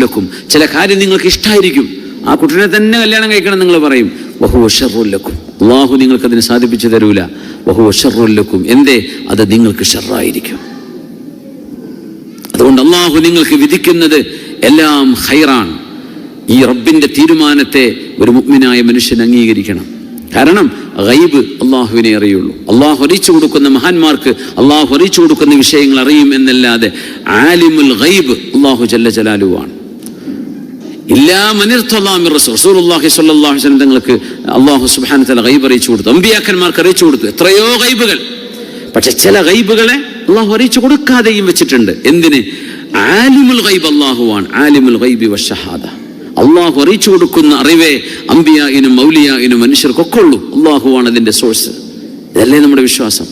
ലക്കും. ചില കാര്യം നിങ്ങൾക്ക് ഇഷ്ടമായിരിക്കും ആ കുട്ടിനെ തന്നെ കല്യാണം കഴിക്കണം നിങ്ങൾ പറയും. വഹുവ ഷർറുൻ ലക്കും. അള്ളാഹു നിങ്ങൾക്ക് അതിന് സാധിപ്പിച്ചു തരൂല. വഹുവ എന്തേ? അത് നിങ്ങൾക്ക് ഷെറായിരിക്കും അതുകൊണ്ട് അള്ളാഹു നിങ്ങൾക്ക് വിധിക്കുന്നത് എല്ലാം ഹൈറാണ് ഈ റബ്ബിന്റെ തീരുമാനത്തെ ഒരു മുഗ്മിനായ മനുഷ്യൻ അംഗീകരിക്കണം. കാരണം ഗൈബ് അള്ളാഹുവിനെ അറിയുള്ളൂ. അള്ളാഹു അറിയിച്ചു കൊടുക്കുന്ന മഹാന്മാർക്ക് അള്ളാഹു അറിയിച്ചു കൊടുക്കുന്ന വിഷയങ്ങൾ അറിയും എന്നല്ലാതെ ആലിമുൽ ഗൈബ് അള്ളാഹു ജല്ല ജലാലുവാണ്. എല്ലാ മനിർത്തല്ലാമി റസൂൽ. റസൂലുള്ളാഹി സ്വല്ലാഹു വസല്ലം തങ്ങൾക്ക് അള്ളാഹു സുബാന തല ഗൈബ് അറിയിച്ചു കൊടുത്തു. അമ്പിയാക്കന്മാർക്ക് അറിയിച്ചു കൊടുത്തു. എത്രയോ ഗൈബുകൾ. പക്ഷെ ചില ഗൈബുകളെ അള്ളാഹു അറിയിച്ചു കൊടുക്കാതെയും വെച്ചിട്ടുണ്ട്. എന്തിന്? ആലിമുൽ ഗൈബ് അള്ളാഹുവാണ്. ആലിമുൽ ഗൈബി വശഹാദ അള്ളാഹു അറിയിച്ചു കൊടുക്കുന്ന അറിവേ അമ്പിയായിനും മൗലിയായിനും മനുഷ്യർക്കൊക്കെ ഉള്ളൂ. അള്ളാഹുവാണ് അതിന്റെ സോഴ്സ് ഇതല്ലേ നമ്മുടെ വിശ്വാസം?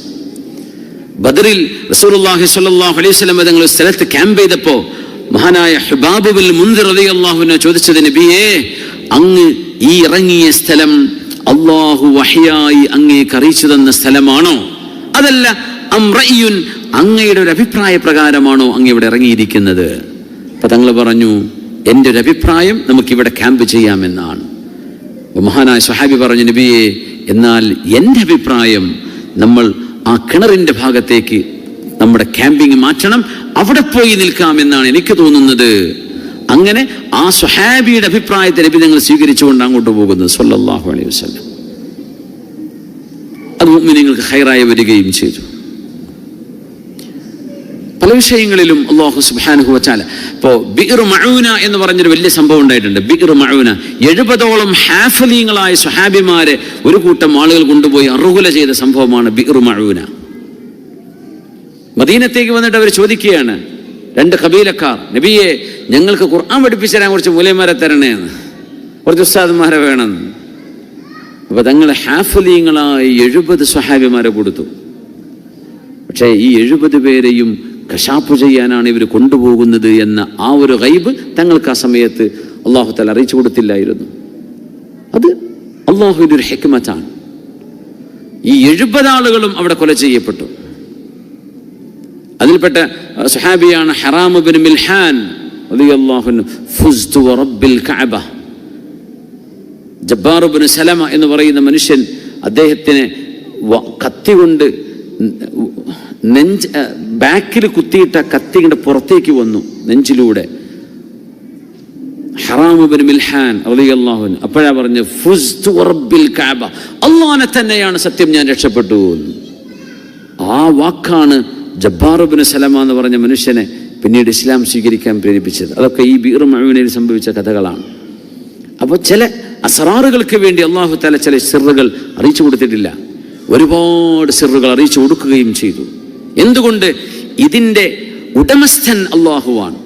ബദറിൽ റസൂലുള്ളാഹി സ്വല്ലല്ലാഹു അലൈഹി വസല്ലം തങ്ങൾ സ്ഥലത്ത് ക്യാമ്പ് ചെയ്തപ്പോൾ മഹാനായ ഹുബാബ് ബിൽ റളിയല്ലാഹു അൻഹു ചോദിച്ചത് നബിയേ അങ്ങ് ഈ ഇറങ്ങിയ സ്ഥലം അള്ളാഹു വഹിയായി അങ്ങേക്ക് അറിയിച്ചു തന്ന സ്ഥലമാണോ? അതല്ല അംറയ്യുൻ അങ്ങയുടെ ഒരു അഭിപ്രായ പ്രകാരമാണോ അങ്ങ് ഇവിടെ ഇറങ്ങിയിരിക്കുന്നത്? അപ്പൊ തങ്ങൾ പറഞ്ഞു എന്റെ ഒരു അഭിപ്രായം നമുക്കിവിടെ ക്യാമ്പ് ചെയ്യാമെന്നാണ്. മഹാനായ സ്വഹാബി പറഞ്ഞു നബിയെ എന്നാൽ എന്റെ അഭിപ്രായം നമ്മൾ ആ കിണറിന്റെ ഭാഗത്തേക്ക് നമ്മുടെ ക്യാമ്പിങ് മാറ്റണം അവിടെ പോയി നിൽക്കാമെന്നാണ് എനിക്ക് തോന്നുന്നത്. അങ്ങനെ ആ സുഹാബിയുടെ അഭിപ്രായത്തെ നബി ഞങ്ങൾ സ്വീകരിച്ചുകൊണ്ട് അങ്ങോട്ട് പോകുന്നത് സല്ലല്ലാഹു അലൈഹി വസല്ലം. അത് നിങ്ങൾക്ക് ഹൈറായി വരികയും ചെയ്തു. പല വിഷയങ്ങളിലും അള്ളാഹു സുബാനുഹു വച്ചാൽ ഇപ്പോൾ ബിർ മഴൂന എന്ന് പറഞ്ഞൊരു വലിയ സംഭവം ഉണ്ടായിട്ടുണ്ട്. ബിർ മഴൂന എഴുപതോളം ഹാഫലീങ്ങളായ സ്വഹാബിമാരെ ഒരു കൂട്ടം ആളുകൾ കൊണ്ടുപോയി അറുകുല ചെയ്ത സംഭവമാണ് ബിർ മഴൂന മദീനത്തേക്ക് വന്നിട്ട് അവർ ചോദിക്കുകയാണ് രണ്ട് കബീലക്കാർ നബിയെ ഞങ്ങൾക്ക് ഖുർആൻ പഠിപ്പിച്ചു തരാൻ കുറച്ച് മൂലയന്മാരെ തരണേന്ന്. കുറച്ച് ഉസ്താദന്മാരെ വേണം അപ്പൊ തങ്ങൾ ഹാഫലീങ്ങളായി എഴുപത് സ്വഹാബിമാരെ കൊടുത്തു. പക്ഷേ ഈ എഴുപത് പേരെയും കശാപ്പ് ചെയ്യാനാണ് ഇവർ കൊണ്ടുപോകുന്നത് എന്ന ആ ഒരു ഗൈബ് തങ്ങൾക്ക് ആ സമയത്ത് അള്ളാഹു തല അറിയിച്ചു കൊടുത്തില്ലായിരുന്നു. അത് അള്ളാഹുവിന്റെ ഒരു ഹെക്മത്താണ്. ഈ എഴുപത് ആളുകളും അവിടെ കൊല ചെയ്യപ്പെട്ടു. അതിൽപ്പെട്ട സുഹാബിയാണ് ഹറാമുബിൻ മിൽഹാൻ ജബ്ബാറുബിന് സലമ എന്ന് പറയുന്ന മനുഷ്യൻ അദ്ദേഹത്തിന് കത്തി കൊണ്ട് നെഞ്ച് ബാക്കിൽ കുത്തിയിട്ട കത്തിയുടെ പുറത്തേക്ക് വന്നു നെഞ്ചിലൂടെ. ഹറാമുബിൻ മിൽഹാൻ റളിയല്ലാഹു അപ്പോഴാ പറഞ്ഞു ഫുസ്തു വറബ്ബിൽ കഅബ അള്ളാഹനെ തന്നെയാണ് സത്യം ഞാൻ രക്ഷപ്പെട്ടു ആ വാക്കാണ് ജബ്ബാറുബിന് സലമ എന്ന് പറഞ്ഞ മനുഷ്യനെ പിന്നീട് ഇസ്ലാം സ്വീകരിക്കാൻ പ്രേരിപ്പിച്ചത്. അതൊക്കെ ഈ ബീർ മഴുവിനയിൽ സംഭവിച്ച കഥകളാണ്. അപ്പോൾ ചില അസറാറുകൾക്ക് വേണ്ടി അള്ളാഹു താല ചില സിറുകൾ അറിയിച്ചു കൊടുത്തിട്ടില്ല. ഒരുപാട് സിറുകൾ അറിയിച്ചു കൊടുക്കുകയും ചെയ്തു. എന്തുകൊണ്ട് ഇതിന്റെ ഉടമസ്ഥൻ അള്ളാഹുവാണ്